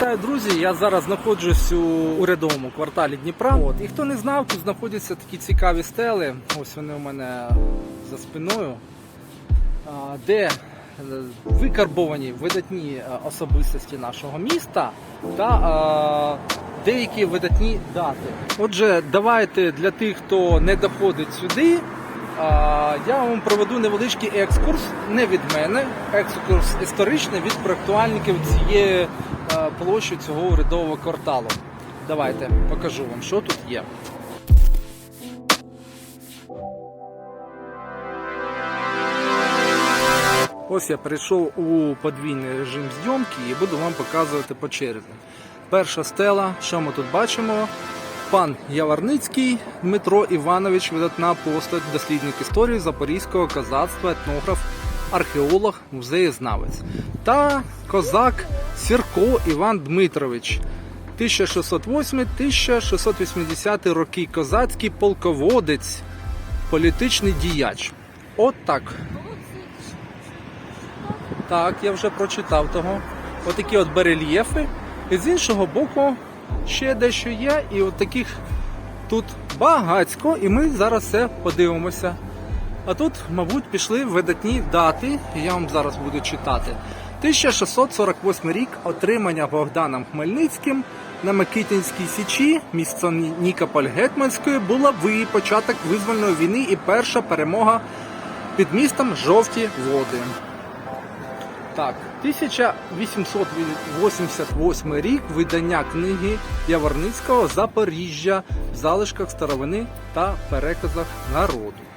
Вітаю, друзі! Я зараз знаходжусь у урядовому кварталі Дніпра. От. І хто не знав, тут знаходяться такі цікаві стели. Ось вони у мене за спиною, де е, викарбовані видатні е, особистості нашого міста та е, деякі видатні дати. Отже, давайте для тих, хто не доходить сюди. Я вам проведу невеличкий екскурс, не від мене, екскурс історичний від проектуальників цієї площі цього урядового кварталу. Давайте покажу вам, що тут є. Ось я перейшов у подвійний режим зйомки і буду вам показувати по черзі. Перша стела, що ми тут бачимо? Пан Яварницький Дмитро Іванович, видатна постать, дослідник історії запорізького козацтва, етнограф, археолог, музеєзнавець. Та козак Сірко Іван Дмитрович. 1608-1680 роки козацький полководець, політичний діяч. От так. Так, я вже прочитав того. Отакі от барельєфи. І з іншого боку ще дещо є, і от таких тут багацько, і ми зараз все подивимося. А тут, мабуть, пішли видатні дати, і я вам зараз буду читати. 1648 рік отримання Богданом Хмельницьким на Микитинській Січі, місто Нікополь Гетманської, була ви початок визвольної війни і перша перемога під містом Жовті Води. Так, 1888 рік видання книги Яворницького Запоріжжя в залишках старовини та переказах народу.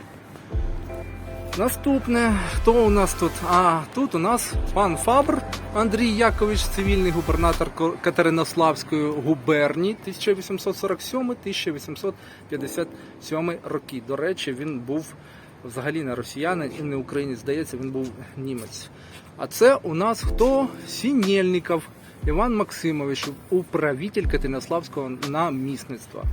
Наступне, хто у нас тут? А тут у нас пан Фабр Андрій Якович, цивільний губернатор Катеринославської губернії 1847-1857 роки. До речі, він був взагалі не росіянин і не українець, здається, він був німець. А це у нас хто? Сінєльніков Іван Максимович, управитель Катеринославського намісництва.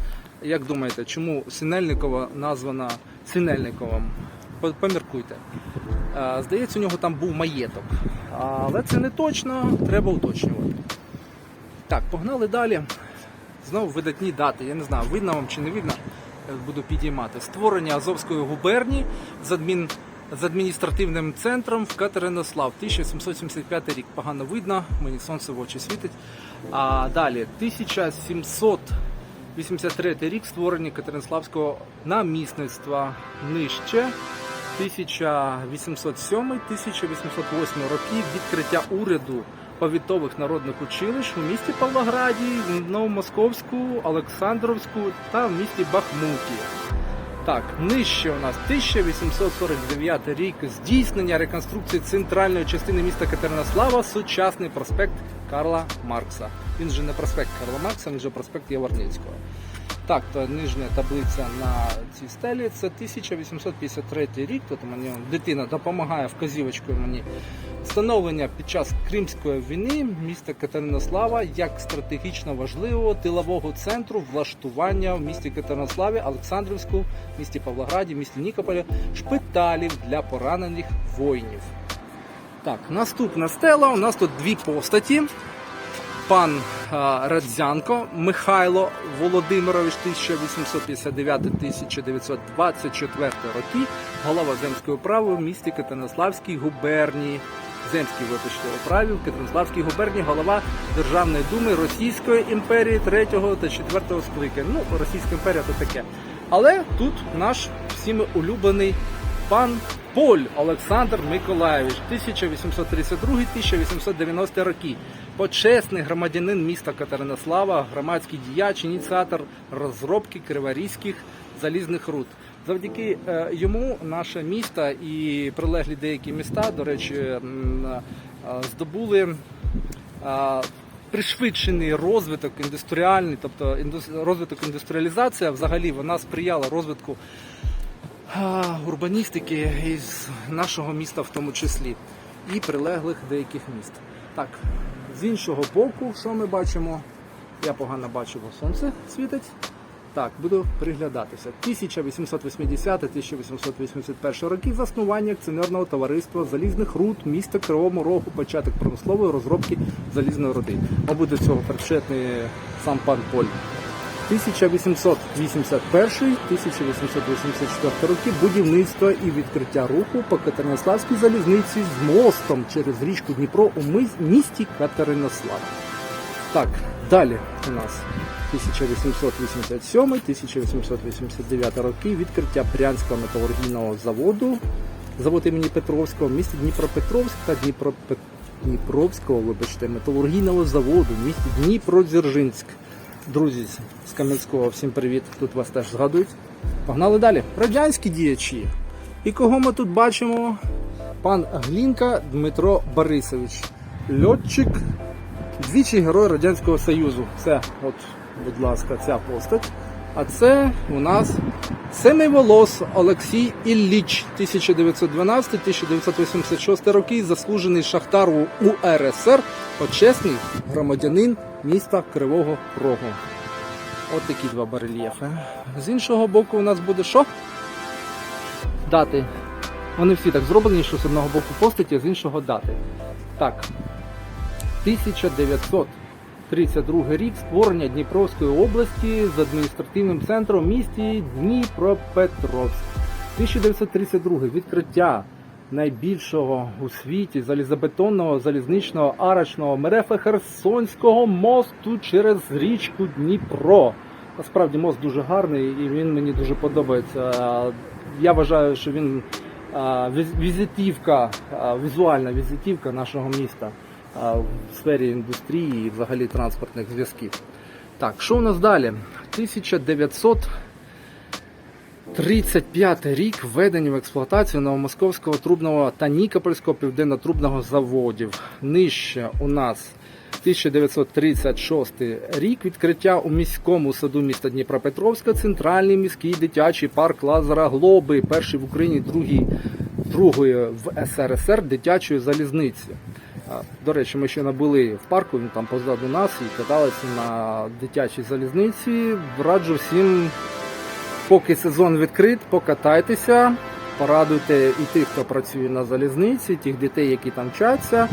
Як думаєте, чому Синельникова названа Синельниковим? По- Поміркуйте. Здається, у нього там був маєток. Але це не точно, треба уточнювати. Так, погнали далі. Знову видатні дати. Я не знаю, видно вам чи не видно. Буду підіймати. Створення Азовської губернії з, адмін... з адміністративним центром в Катеринослав. 1775 рік. Погано видно, мені сонце в очі світить. А далі 1783 рік створення Катеринославського намісництва нижче. 1807-1808 роки відкриття уряду повітових народних училищ у місті Павлограді, Новомосковську, Олександровську та в місті Бахмуті. Так, нижче у нас 1849 рік здійснення реконструкції центральної частини міста Катеринослава, сучасний проспект Карла Маркса. Він же не проспект Карла Маркса, він же проспект Яворницького. Так, то нижня таблиця на цій стелі це 1853 рік. Тут мені дитина допомагає вказівочкою мені встановлення під час Кримської війни міста Катеринослава як стратегічно важливого тилового центру влаштування в місті Катеринославі, Олександрівську, місті Павлограді, місті Нікополі, шпиталів для поранених воїнів. Так, наступна стела. У нас тут дві постаті пан Радзянко Михайло Володимирович 1859-1924 роки, голова земської управи в місті Катеринославській губернії. Земській вибачте управі в Катеринославській губернії голова Державної думи Російської імперії 3 та 4 скликання. Ну, Російська імперія то таке. Але тут наш всіми улюблений пан Поль Олександр Миколаєвич, 1832-1890 роки. Почесний громадянин міста Катеринослава, громадський діяч, ініціатор розробки криворізьких залізних руд. Завдяки е, йому наше місто і прилеглі деякі міста, до речі, е, здобули е, пришвидшений розвиток індустріальний, тобто розвиток індустріалізації, взагалі вона сприяла розвитку урбаністики із нашого міста в тому числі і прилеглих деяких міст. Так, з іншого боку, що ми бачимо? Я погано бачу, бо сонце світить. Так, буду приглядатися. 1880-1881 роки заснування акціонерного товариства залізних руд міста Кривому Рогу, початок промислової розробки залізної руди. Мабуть, до цього причетний сам пан Поль. 1881-1884 роки будівництво і відкриття руху по Катеринославській залізниці з мостом через річку Дніпро у місті Катеринослав. Так, далі у нас 1887-1889 роки відкриття Брянського металургійного заводу, завод імені Петровського в місті Дніпропетровськ та Дніпропе... Дніпровського, вибачте, металургійного заводу в місті Дніпродзержинськ. Друзі з- Кам'янського, всім привіт! Тут вас теж згадують. Погнали далі. Радянські діячі. І кого ми тут бачимо? Пан Глінка Дмитро Борисович, льотчик, двічі герой Радянського Союзу. Це, от, будь ласка, ця постать. А це у нас Семиволос Олексій Ілліч, 1912-1986 роки, заслужений шахтар у УРСР, почесний громадянин міста Кривого Рогу. От такі два барельєфи. З іншого боку, у нас буде що? Дати. Вони всі так зроблені, що з одного боку постаті, а з іншого дати. Так. 1932 рік створення Дніпровської області з адміністративним центром місті Дніпропетровськ. 1932 відкриття найбільшого у світі залізобетонного залізничного арочного мерефа Херсонського мосту через річку Дніпро. Насправді мост дуже гарний і він мені дуже подобається. Я вважаю, що він візитівка, візуальна візитівка нашого міста в сфері індустрії і взагалі транспортних зв'язків. Так, що у нас далі? 1935 рік введення в експлуатацію Новомосковського трубного та Нікопольського південно-трубного заводів. Нижче у нас 1936 рік відкриття у міському саду міста Дніпропетровська центральний міський дитячий парк Лазара Глоби, перший в Україні, другий другої в СРСР дитячої залізниці. До речі, ми ще набули в парку, він там позаду нас і каталися на дитячій залізниці. Раджу всім, поки сезон відкрит, покатайтеся, порадуйте і тих, хто працює на залізниці, тих дітей, які там вчаться.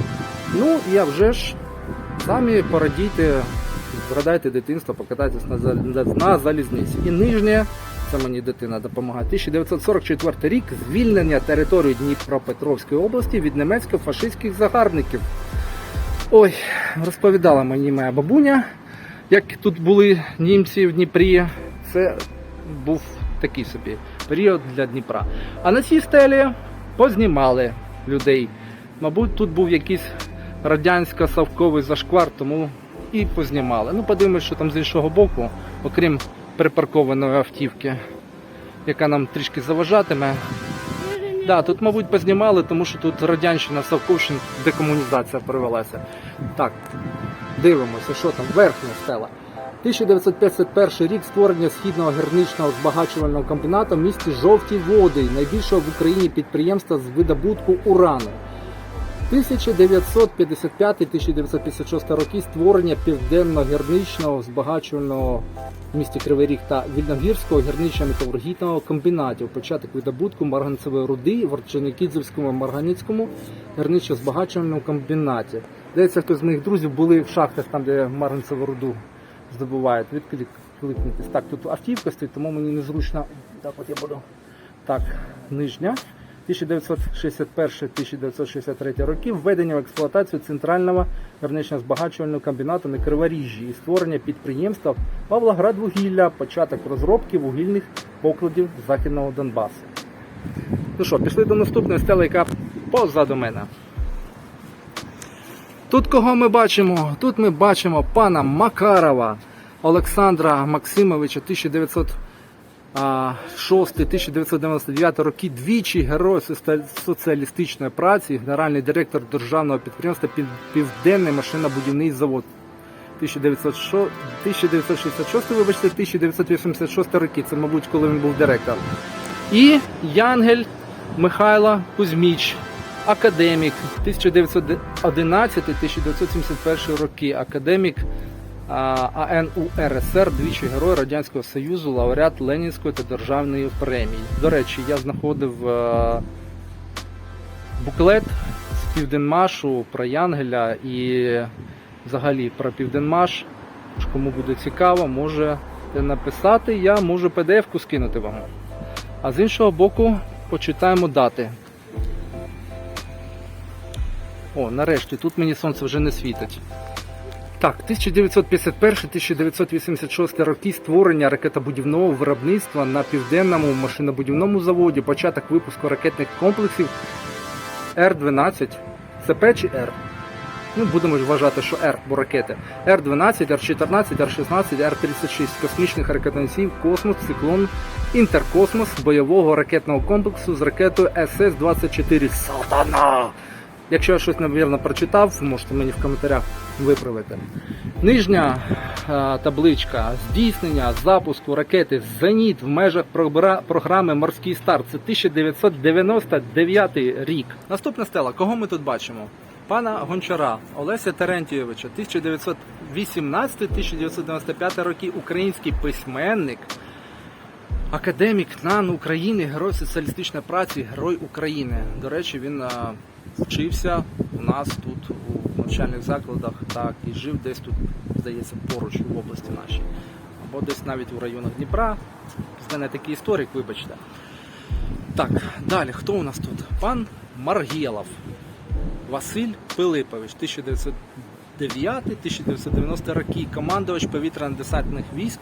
Ну а вже ж самі порадійте, згадайте дитинство, покатайтесь на залізниці. І нижнє, це мені дитина допомагає. 1944 рік звільнення території Дніпропетровської області від німецько-фашистських загарбників. Ой, розповідала мені моя бабуня, як тут були німці в Дніпрі. Це був такий собі період для Дніпра. А на цій стелі познімали людей. Мабуть, тут був якийсь радянсько-савковий зашквар, тому і познімали. Ну, подивимось, що там з іншого боку, окрім припаркованої автівки, яка нам трішки заважатиме. Да, тут, мабуть, познімали, тому що тут радянщина, Савковщина, декомунізація провелася. Так, дивимося, що там, верхня стела. 1951 рік створення східного гірничного збагачувального комбінату в місті Жовті Води, найбільшого в Україні підприємства з видобутку урану. 1955-1956 роки створення південно-гірничного збагачувального в місті Кривий Ріг та Вільногірського гірничо-металургійного комбінатів. Початок видобутку марганцевої руди в Орджоникідзевському марганицькому гірничо-збагачувальному комбінаті. Здається, хтось з моїх друзів були в шахтах, там, де марганцеву руду здобувають. Відкликнутись. Так, тут автівка стоїть, тому мені незручно. Так, от я буду. Так, нижня. 1961-1963 роки введення в експлуатацію центрального гірничного збагачувального комбінату на Криворіжжі і створення підприємства Павлоградвугілля, початок розробки вугільних покладів Західного Донбасу. Ну що, пішли до наступної стели, яка позаду мене. Тут кого ми бачимо? Тут ми бачимо пана Макарова Олександра Максимовича 1906-1999 роки, двічі герой соціалістичної праці, генеральний директор державного підприємства «Пів- Південний машинобудівний завод. 1966, вибачте, 1986 роки. Це, мабуть, коли він був директором. І Янгель Михайло Кузьміч, академік 1911-1971 роки. Академік АНУРСР, двічі герой Радянського Союзу, лауреат Ленінської та державної премії. До речі, я знаходив е, буклет з Південмашу про Янгеля і взагалі про Південмаш. Кому буде цікаво, можете написати, я можу PDF-ку скинути вам. А з іншого боку, почитаємо дати. О, нарешті, тут мені сонце вже не світить. Так, 1951-1986 роки створення ракетобудівного виробництва на південному машинобудівному заводі, початок випуску ракетних комплексів Р-12. Це П чи Р? Ну, будемо вважати, що Р, бо ракети. Р-12, Р-14, Р-16, Р-36 космічних ракетоносів Космос, Циклон, Інтеркосмос бойового ракетного комплексу з ракетою СС-24 Сатана. Якщо я щось невірно прочитав, можете мені в коментарях виправити. Нижня е, табличка здійснення запуску ракети Зеніт в межах програми Морський старт. Це 1999 рік. Наступна стела. Кого ми тут бачимо? Пана Гончара Олеся Терентійовича, 1918-1995 роки, український письменник, академік НАН України, герой соціалістичної праці, герой України. До речі, він а, вчився у нас тут у навчальних закладах, так, і жив десь тут, здається, поруч в області нашій. Або десь навіть у районах Дніпра. З мене такий історик, вибачте. Так, далі, хто у нас тут? Пан Маргєлов. Василь Пилипович, 1909-1990 роки, командувач повітряно-десантних військ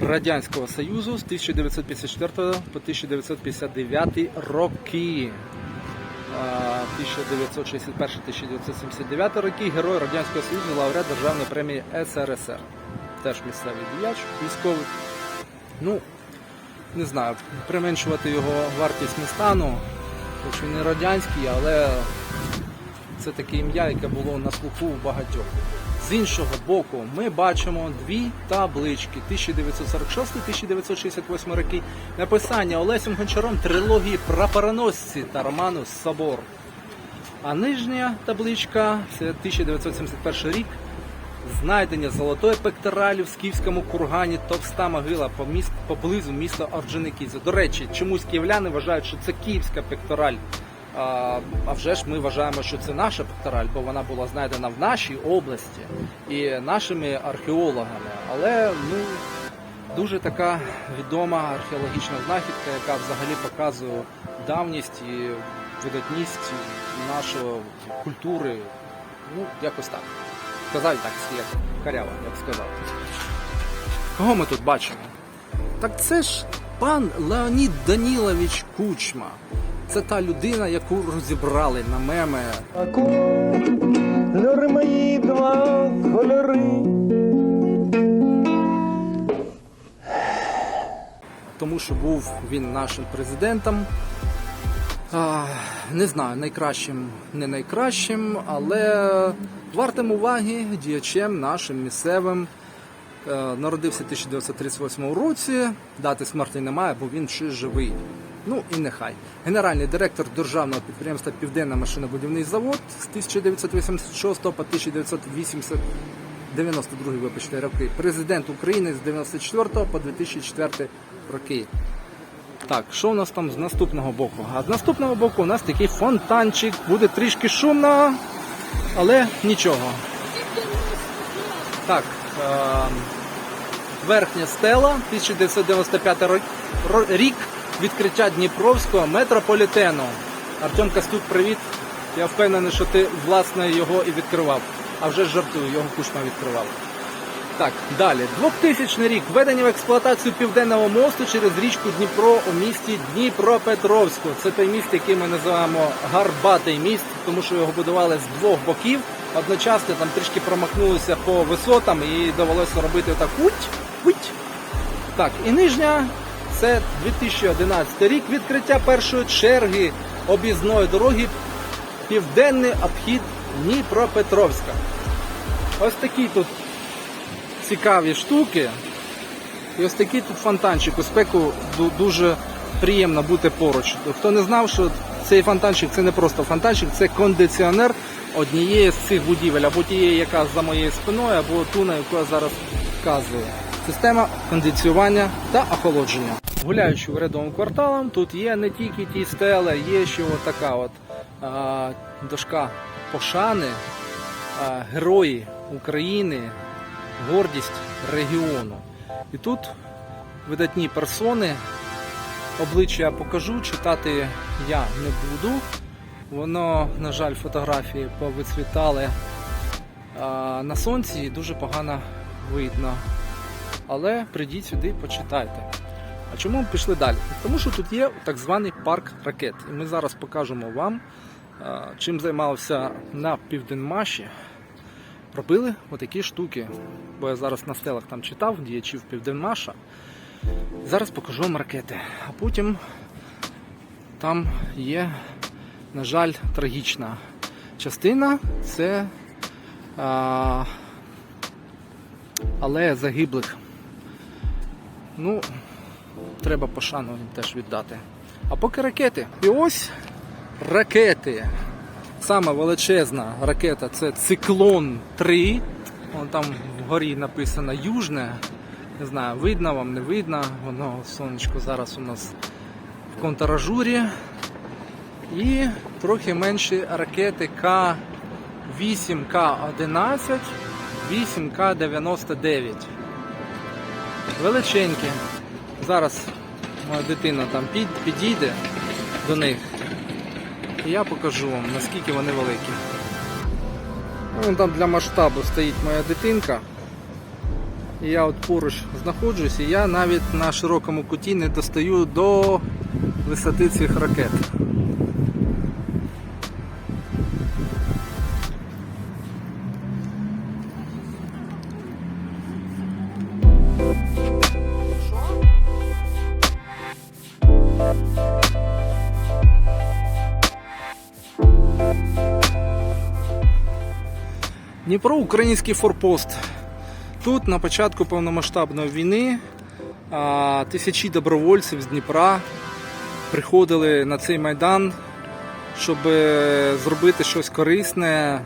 Радянського Союзу з 1954 по 1959 роки. А, 1961-1979 роки герой Радянського Союзу, лауреат Державної премії СРСР. Теж місцевий діяч військовий. Ну, не знаю, применшувати його вартість не стану, хоч він не радянський, але це таке ім'я, яке було на слуху у багатьох. З іншого боку, ми бачимо дві таблички 1946-1968 роки. Написання Олесем Гончаром трилогії Прапороносці та роману Собор. А нижня табличка це 1971 рік. Знайдення золотої пекторалі в скіфському кургані товста могила по поблизу міста Орджоникідзе. До речі, чомусь київляни вважають, що це київська пектораль. А, вже ж ми вважаємо, що це наша пектораль, бо вона була знайдена в нашій області і нашими археологами. Але ну дуже така відома археологічна знахідка, яка взагалі показує давність і видатність нашої культури. Ну, якось так. Сказав так, як карява, як сказав. Кого ми тут бачимо? Так це ж пан Леонід Данілович Кучма. Це та людина, яку розібрали на меми. Кольори мої два кольори. тому що був він нашим президентом. А, не знаю, найкращим, не найкращим, але вартим уваги діячем нашим місцевим. Е, Народився в 1938 році, дати смерті немає, бо він ще живий. Ну і нехай. Генеральний директор державного підприємства Південний машинобудівний завод з 1986 по 1980 92 вибачте, роки. Президент України з 94 по 2004 роки. Так, що у нас там з наступного боку? А з наступного боку у нас такий фонтанчик. Буде трішки шумно, але нічого. Так, е- верхня стела, 1995 ро- ро- рік відкриття Дніпровського метрополітену. Артем Костюк, привіт. Я впевнений, що ти власне його і відкривав. А вже жартую, його кучма відкривав. Так, далі. 2000 рік. Введення в експлуатацію південного мосту через річку Дніпро у місті Дніпропетровську. Це той міст, який ми називаємо Гарбатий міст, тому що його будували з двох боків. Одночасно там трішки промахнулися по висотам і довелося робити так путь, путь. Так, і нижня це 2011 рік. Відкриття першої черги об'їзної дороги Південний обхід Дніпропетровська. Ось такі тут цікаві штуки. І ось такий тут фонтанчик. У спеку дуже приємно бути поруч. Хто не знав, що цей фонтанчик це не просто фонтанчик, це кондиціонер, однієї з цих будівель, або тієї, яка за моєю спиною, або ту, на яку я зараз вказую. Система кондиціювання та охолодження. Гуляючи урядовим кварталом, тут є не тільки ті стели, є ще от така от а, дошка пошани, а, герої України, гордість регіону. І тут видатні персони, обличчя я покажу, читати я не буду. Воно, на жаль, фотографії повицвітали а, на сонці і дуже погано видно. Але прийдіть сюди, почитайте. А чому ми пішли далі? Тому що тут є так званий парк ракет. І ми зараз покажемо вам, чим займався на Південмаші. Робили отакі штуки. Бо я зараз на стелах там читав діячів Південмаша. Зараз покажу вам ракети. А потім там є, на жаль, трагічна частина. Це а, алея загиблих. Ну, треба пошану теж віддати. А поки ракети. І ось ракети. Сама величезна ракета це Циклон 3. Вон там вгорі написано Южне. Не знаю, видно вам, не видно. Воно сонечко зараз у нас в контражурі. І трохи менші ракети К8, К11, 8, К99. Величенькі. Зараз моя дитина там під, підійде до них. І я покажу вам, наскільки вони великі. Ну, Вон там для масштабу стоїть моя дитинка. І я от поруч знаходжусь, і я навіть на широкому куті не достаю до висоти цих ракет. Дніпро український форпост. Тут на початку повномасштабної війни тисячі добровольців з Дніпра приходили на цей майдан, щоб е, зробити щось корисне,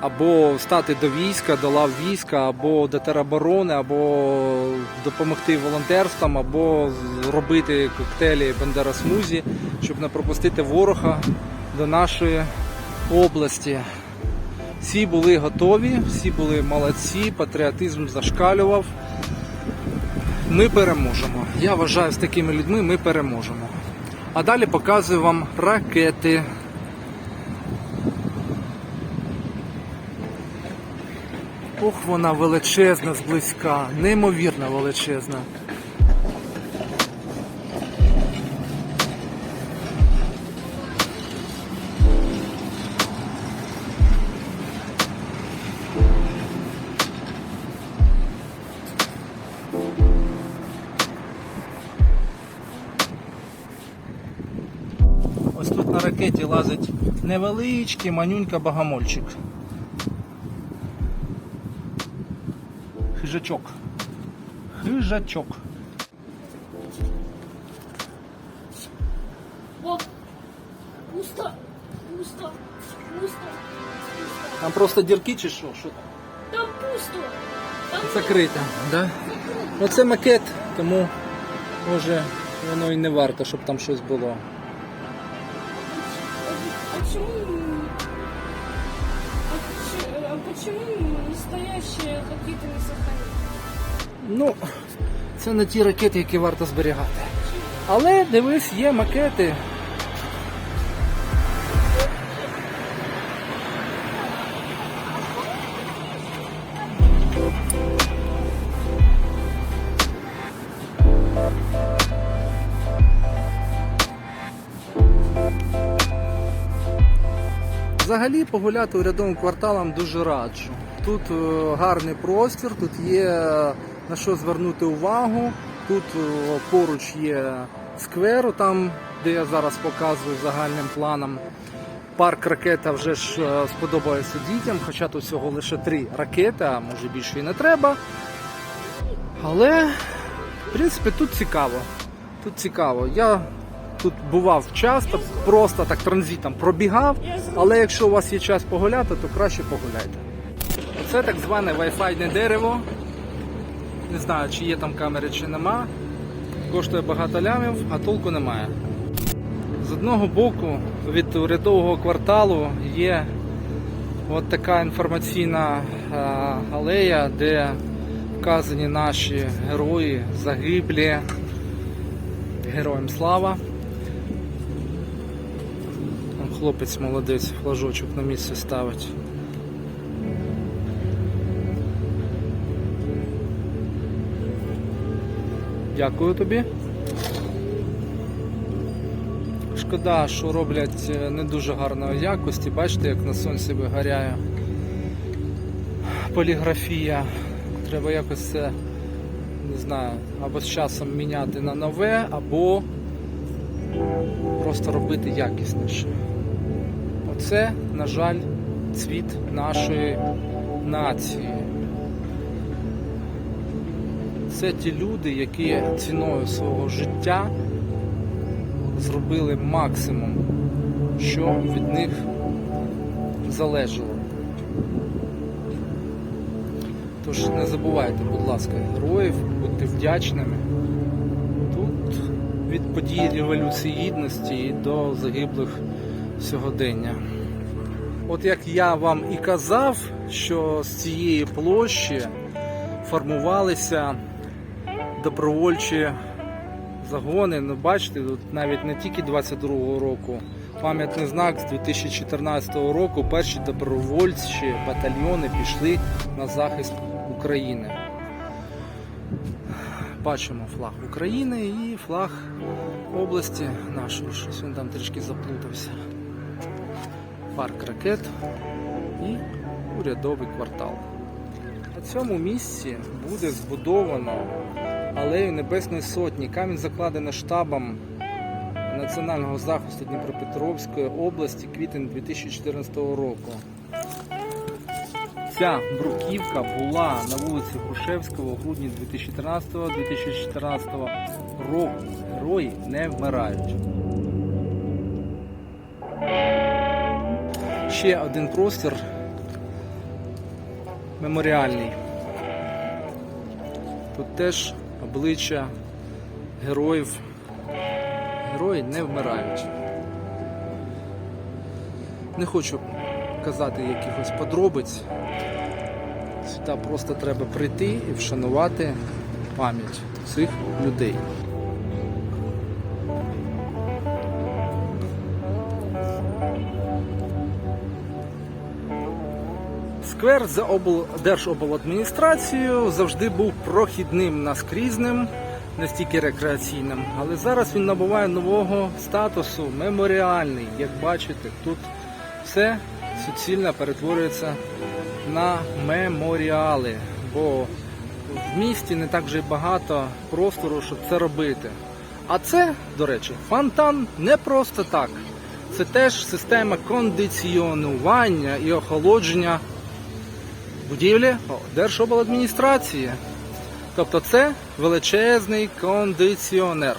або стати до війська, до лав війська, або до тероборони, або допомогти волонтерствам, або зробити коктейлі Бандера Смузі, щоб не пропустити ворога до нашої області. Всі були готові, всі були молодці, патріотизм зашкалював. Ми переможемо. Я вважаю, з такими людьми ми переможемо. А далі показую вам ракети. Ох, вона величезна зблизька, неймовірно величезна. Ракеті лазить невеличкий манюнька богомольчик. Хижачок. Хижачок. О, пусто, пусто, пусто. Там просто дірки чи що? Що там? Там пусто. Там Закрите, да? Оце макет, тому може воно і не варто, щоб там щось було. Почему... А, почему настоящие какие-то не сохранили? Ну, це не ті ракети, які варто зберігати. Але дивись, є макети. Взагалі погуляти урядовим кварталом дуже раджу. Тут е, гарний простір, тут є на що звернути увагу. Тут е, поруч є сквер, там, де я зараз показую загальним планом. Парк ракета вже ж е, сподобається дітям, хоча тут всього лише три ракети, а може більше і не треба. Але, в принципі, тут цікаво. Тут цікаво. Я тут бував часто, просто так транзитом пробігав. Але якщо у вас є час погуляти, то краще погуляйте. Оце так зване Wi-Fi дерево. Не знаю, чи є там камери, чи нема. Коштує багато лямів, а толку немає. З одного боку від урядового кварталу є от така інформаційна е, алея, де вказані наші герої, загиблі. Героям слава. Хлопець молодець, флажочок на місце ставить. Дякую тобі. Шкода, що роблять е, не дуже гарної якості. Бачите, як на сонці вигоряє поліграфія. Треба якось це, не знаю, або з часом міняти на нове, або просто робити якісніше. Оце, на жаль, цвіт нашої нації. Це ті люди, які ціною свого життя зробили максимум, що від них залежало. Тож не забувайте, будь ласка, героїв, будьте вдячними. Тут від подій Революції Гідності і до загиблих сьогодення. От як я вам і казав, що з цієї площі формувалися добровольчі загони. Ну, бачите, тут навіть не тільки 22-го року. Пам'ятний знак з 2014 року перші добровольчі батальйони пішли на захист України. Бачимо флаг України і флаг області нашої. Щось він там трішки заплутався. Парк ракет і урядовий квартал. На цьому місці буде збудовано алею Небесної Сотні. Камінь закладено штабом Національного захисту Дніпропетровської області квітень 2014 року. Ця бруківка була на вулиці Грушевського у грудні 2013-2014 року. Герої не вмирають. Ще один простір меморіальний. Тут теж обличчя героїв. Герої не вмирають. Не хочу казати якихось подробиць. Сюди просто треба прийти і вшанувати пам'ять цих людей. Сквер за обл... Держобладміністрацією завжди був прохідним наскрізним, не стільки рекреаційним, але зараз він набуває нового статусу меморіальний. Як бачите, тут все суцільно перетворюється на меморіали, бо в місті не так вже багато простору, щоб це робити. А це, до речі, фонтан не просто так. Це теж система кондиціонування і охолодження будівлі Держобладміністрації. Тобто це величезний кондиціонер.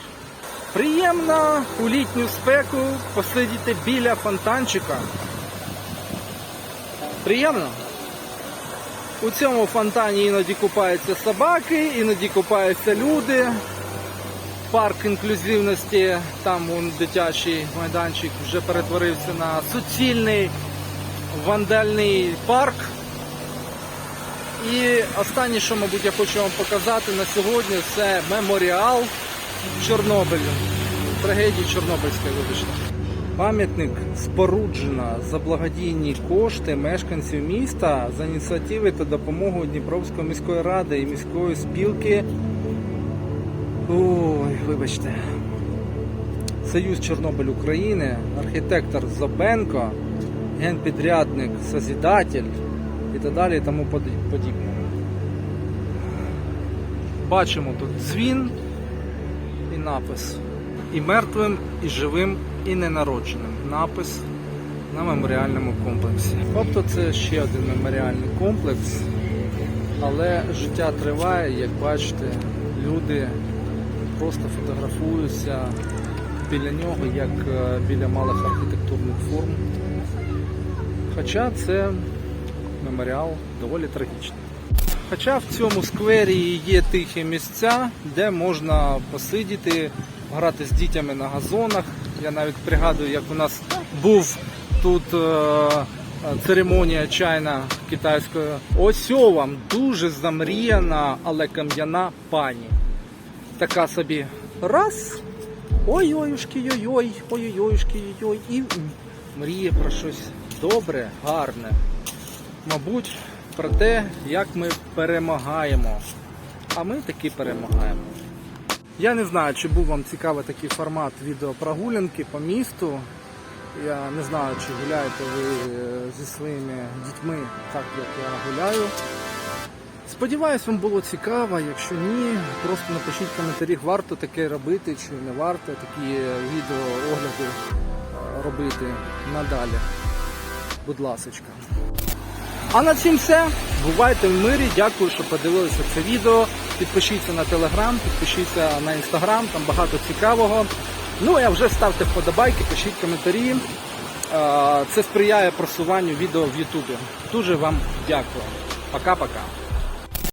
Приємно у літню спеку посидіти біля фонтанчика. Приємно. У цьому фонтані іноді купаються собаки, іноді купаються люди. Парк інклюзивності, там вон, дитячий майданчик вже перетворився на суцільний вандальний парк. І останнє, що, мабуть, я хочу вам показати на сьогодні, це меморіал Чорнобилю. Трагедії Чорнобильської, вибачте. Пам'ятник споруджено за благодійні кошти мешканців міста за ініціативи та допомогою Дніпровської міської ради і міської спілки. Ой, вибачте. Союз Чорнобиль України, архітектор Зобенко, генпідрядник Созідатель і так далі і тому подібне. Бачимо тут дзвін і напис. І мертвим, і живим, і ненародженим. Напис на меморіальному комплексі. Тобто це ще один меморіальний комплекс, але життя триває, як бачите, люди просто фотографуються біля нього, як е, біля малих архітектурних форм. Хоча це меморіал доволі трагічний. Хоча в цьому сквері є тихі місця, де можна посидіти, грати з дітями на газонах. Я навіть пригадую, як у нас був тут е, церемонія чайна китайської. Ось вам дуже замріяна, але кам'яна пані. Така собі раз. Ой-ой-ой, ой-ой, ой-ой-ой, ой і мріє про щось добре, гарне. Мабуть, про те, як ми перемагаємо. А ми таки перемагаємо. Я не знаю, чи був вам цікавий такий формат відеопрогулянки по місту. Я не знаю, чи гуляєте ви е, зі своїми дітьми так, як я гуляю. Сподіваюсь, вам було цікаво. Якщо ні, просто напишіть в коментарях, варто таке робити чи не варто такі е, робити надалі. Будь ласочка. А на цім все. Бувайте в мирі. Дякую, що подивилися це відео. Підпишіться на телеграм, підпишіться на інстаграм, там багато цікавого. Ну а вже ставте вподобайки, пишіть коментарі. Е, Це сприяє просуванню відео в Ютубі. Дуже вам дякую. Пока-пока.